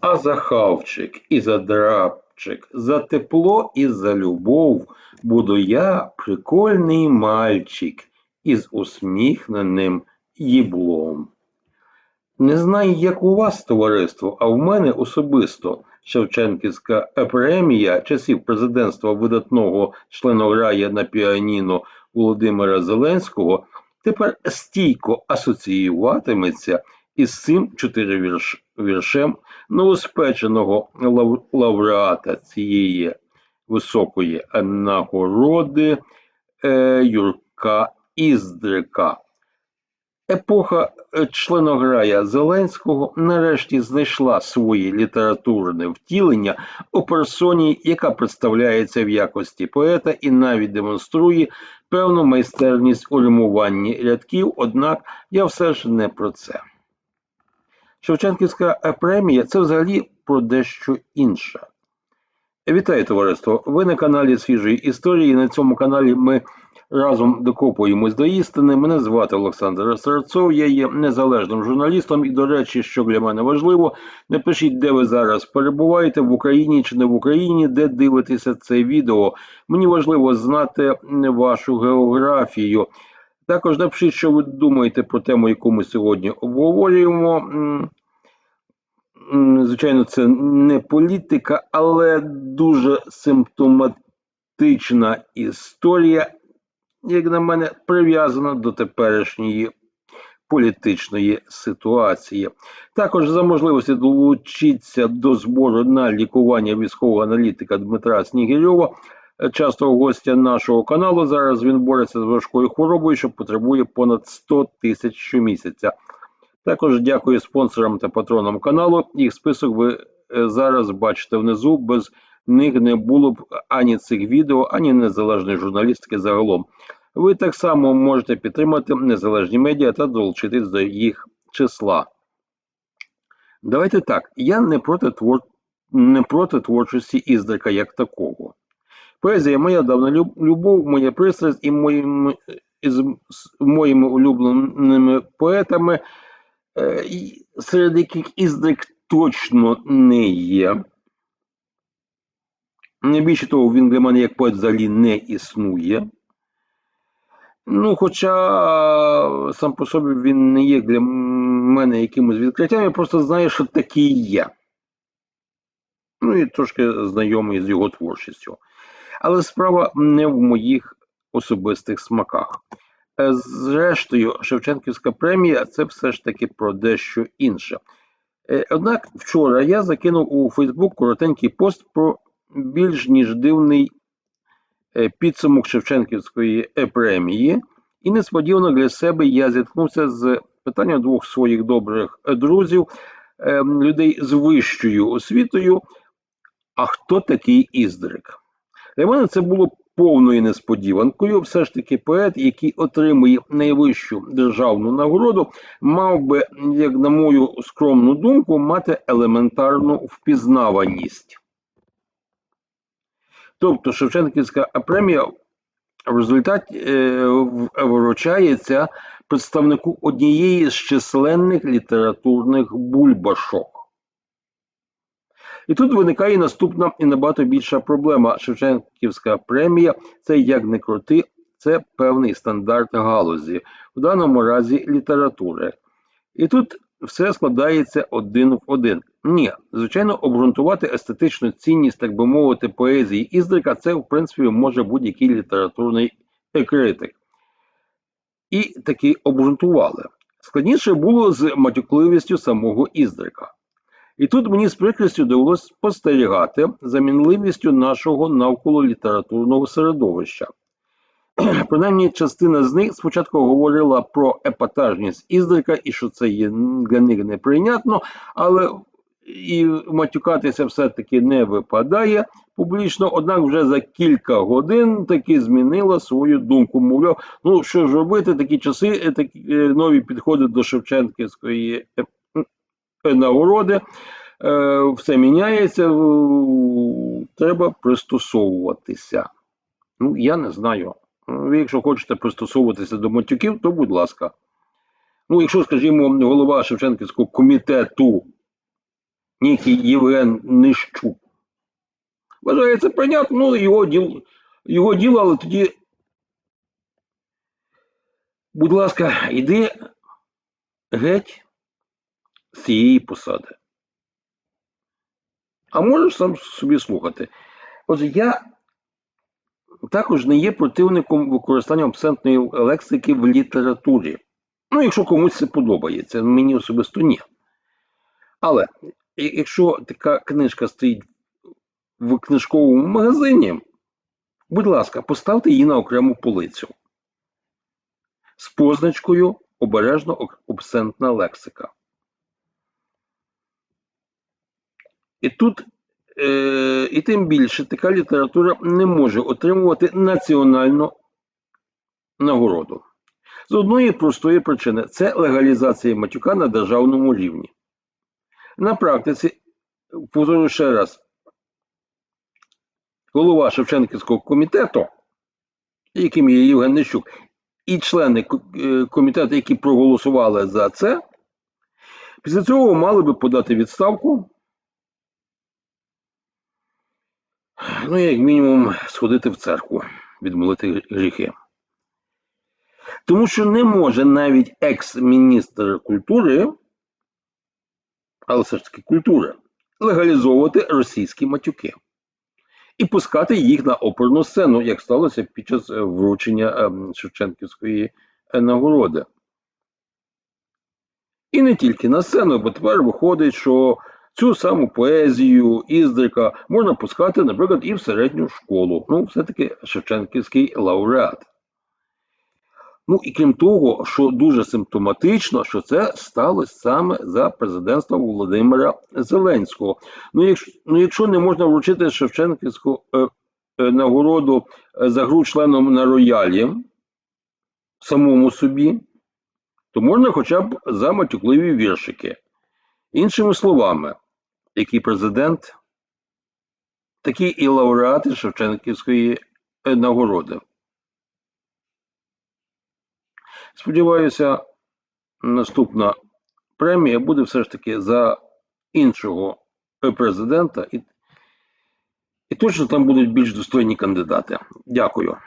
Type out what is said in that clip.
А за хавчик і за драпчик, за тепло і за любов буду я прикольний мальчик із усміхненим їблом. Не знаю, як у вас, товариство, а в мене особисто Шевченківська премія часів президентства видатного членограя на піаніно Володимира Зеленського тепер стійко асоціюватиметься із цим чотиривірш- віршем новоспеченого лауреата цієї високої нагороди е, Юрка Іздрика. Епоха е, членограя Зеленського нарешті знайшла своє літературне втілення у персоні, яка представляється в якості поета і навіть демонструє певну майстерність у римуванні рядків, однак я все ж не про це. Шевченківська премія це взагалі про дещо інше. Вітаю, товариство! Ви на каналі Свіжої історії. На цьому каналі ми разом докопуємось до істини. Мене звати Олександр Старцов, я є незалежним журналістом. І, до речі, що для мене важливо, напишіть, де ви зараз перебуваєте, в Україні чи не в Україні, де дивитеся це відео. Мені важливо знати вашу географію. Також напишіть, що ви думаєте про тему, яку ми сьогодні обговорюємо. Звичайно, це не політика, але дуже симптоматична історія, як на мене, прив'язана до теперішньої політичної ситуації. Також за можливості долучитися до збору на лікування військового аналітика Дмитра Снігирьова, частого гостя нашого каналу. Зараз він бореться з важкою хворобою, що потребує понад 100 тисяч щомісяця. Також дякую спонсорам та патронам каналу. Їх список ви е, зараз бачите внизу. Без них не було б ані цих відео, ані незалежної журналістики загалом. Ви так само можете підтримати незалежні медіа та долучитись до їх числа. Давайте так. Я не проти, твор... не проти творчості Іздрика як такого. Поезія моя давна любов, моя пристрасть і моїми, із моїми улюбленими поетами, е, серед яких Іздрик точно не є. Не більше того, він для мене як поет взагалі не існує. Ну, хоча сам по собі він не є для мене якимось відкриттям, я просто знаю, що такий є. Ну і трошки знайомий з його творчістю. Але справа не в моїх особистих смаках. Е, Зрештою, Шевченківська премія це все ж таки про дещо інше. Е, Однак вчора я закинув у Фейсбук коротенький пост про більш ніж дивний е, підсумок Шевченківської премії, і несподівано для себе я зіткнувся з питанням двох своїх добрих друзів, е, людей з вищою освітою. А хто такий Іздрик? Для мене це було повною несподіванкою. Все ж таки, поет, який отримує найвищу державну нагороду, мав би, як на мою скромну думку, мати елементарну впізнаваність. Тобто Шевченківська премія в результаті е, вручається представнику однієї з численних літературних бульбашок. І тут виникає наступна і набагато більша проблема. Шевченківська премія це як не крути, це певний стандарт галузі, в даному разі літератури. І тут все складається один в один. Ні, звичайно, обґрунтувати естетичну цінність, так би мовити, поезії Іздрика, це в принципі може будь-який літературний критик. І таки обґрунтували. Складніше було з матюкливістю самого Іздрика. І тут мені з прикрістю довелося спостерігати за мінливістю нашого навколо літературного середовища. Принаймні, частина з них спочатку говорила про епатажність Іздрика і що це є для них неприйнятно, але і матюкатися все-таки не випадає публічно, однак вже за кілька годин таки змінила свою думку. Мовляв, ну що ж робити, такі часи, такі е, нові підходи до Шевченківської нагороди. Е, Все міняється, треба пристосовуватися. Ну, я не знаю. Ви, якщо хочете пристосовуватися до матюків, то будь ласка. Ну, якщо, скажімо, голова Шевченківського комітету Нікий Євген Нищук. Вважається прийнятно, ну, його діло, його діло, але тоді, будь ласка, йди геть цієї посади. А можеш сам собі слухати. Отже, я також не є противником використання абсентної лексики в літературі. Ну, якщо комусь це подобається, мені особисто ні. Але якщо така книжка стоїть в книжковому магазині, будь ласка, поставте її на окрему полицю з позначкою обережно абсентна лексика. І тут, е, і тим більше, така література не може отримувати національну нагороду. З одної простої причини це легалізація матюка на державному рівні. На практиці, повторюю ще раз, голова Шевченківського комітету, яким є Євген Нищук, і члени е, комітету, які проголосували за це, після цього мали би подати відставку. Ну, як мінімум, сходити в церкву, відмолити гріхи. Тому що не може навіть екс-міністр культури, але все ж таки культури, легалізовувати російські матюки і пускати їх на оперну сцену, як сталося під час е, вручення ем, Шевченківської е, нагороди. І не тільки на сцену, бо тепер виходить, що цю саму поезію Іздрика можна пускати, наприклад, і в середню школу. Ну, все-таки Шевченківський лауреат. Ну і крім того, що дуже симптоматично, що це сталося саме за президентства Володимира Зеленського. Ну, якщо, ну, якщо не можна вручити Шевченківську е, е, нагороду за гру членом на роялі самому собі, то можна хоча б за матюкливі віршики. Іншими словами, який президент, такі і лауреати Шевченківської нагороди. Сподіваюся, наступна премія буде все ж таки за іншого президента, і, і точно там будуть більш достойні кандидати. Дякую.